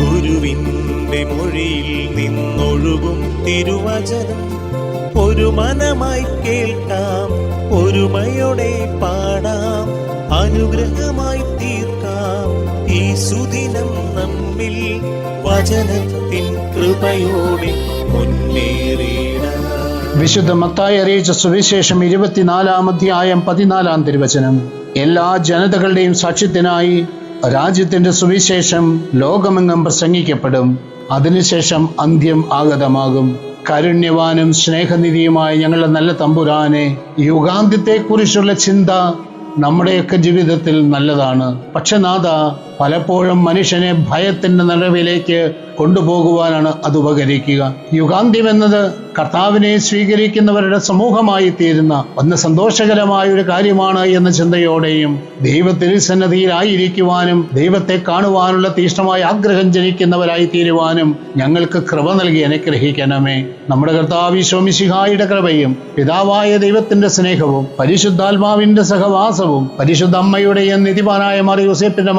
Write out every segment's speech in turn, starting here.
ഗുരുവിന്റെ മൊഴിയിൽ നിന്നൊഴുകും തിരുവചനം. ഒരു മനമായി കേൾക്കാം ഒരുമയോടെ പാടാം അനുഗ്രഹമായി തീർക്കാം. ഈ സുദിനം നമ്മിൽ വചനത്തിൻ കൃപയോടെ മുന്നേറിയിടാം വിശുദ്ധ മത്തായി അറിയിച്ച സുവിശേഷം ഇരുപത്തിനാലാം അധ്യായം പതിനാലാം തിരുവചനം. എല്ലാ ജനതകളുടെയും സാക്ഷ്യത്തിനായി രാജ്യത്തിന്റെ സുവിശേഷം ലോകമെങ്ങും പ്രസംഗിക്കപ്പെടും. അതിനുശേഷം അന്ത്യം ആഗതമാകും. കാരുണ്യവാനും സ്നേഹനിധിയുമായ ഞങ്ങളുടെ നല്ല തമ്പുരാനെ യുഗാന്ത്യത്തെക്കുറിച്ചുള്ള ചിന്ത നമ്മുടെയൊക്കെ ജീവിതത്തിൽ നല്ലതാണ്. പക്ഷെ നാഥ പലപ്പോഴും മനുഷ്യനെ ഭയത്തിന്റെ നിലവിലേക്ക് കൊണ്ടുപോകുവാനാണ് അത് ഉപകരിക്കുക. യുഗാന്ത്യം എന്നത് കർത്താവിനെ സ്വീകരിക്കുന്നവരുടെ സമൂഹമായി തീരുന്ന ഒന്ന് സന്തോഷകരമായ ഒരു കാര്യമാണ് എന്ന ചിന്തയോടെയും ദൈവത്തിരുസന്നതിയിലായിരിക്കുവാനും ദൈവത്തെ കാണുവാനുള്ള തീഷ്ണമായ ആഗ്രഹം ജനിക്കുന്നവരായി തീരുവാനും ഞങ്ങൾക്ക് കൃപ നൽകി അനുഗ്രഹിക്കണമേ. നമ്മുടെ കർത്താവ് ശോമിശിഹായുടെ കൃപയും പിതാവായ ദൈവത്തിന്റെ സ്നേഹവും പരിശുദ്ധാത്മാവിന്റെ സഹവാസവും പരിശുദ്ധ അമ്മയുടെയും നിധിപാനായ മാറി യോസേപ്പിന്റെ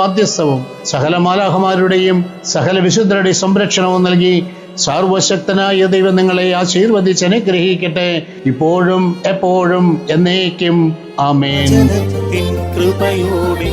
മാധ്യസ്ഥവും സകല മാലാഹമാരുടെയും സകല വിശുദ്ധരുടെയും സംരക്ഷണവും നൽകി സർവശക്തനായ ദൈവം നിങ്ങളെ ആശീർവദിച്ച് അനുഗ്രഹിക്കട്ടെ. ഇപ്പോഴും എപ്പോഴും എന്നേക്കും. ആമേൻ. കൃപയോടെ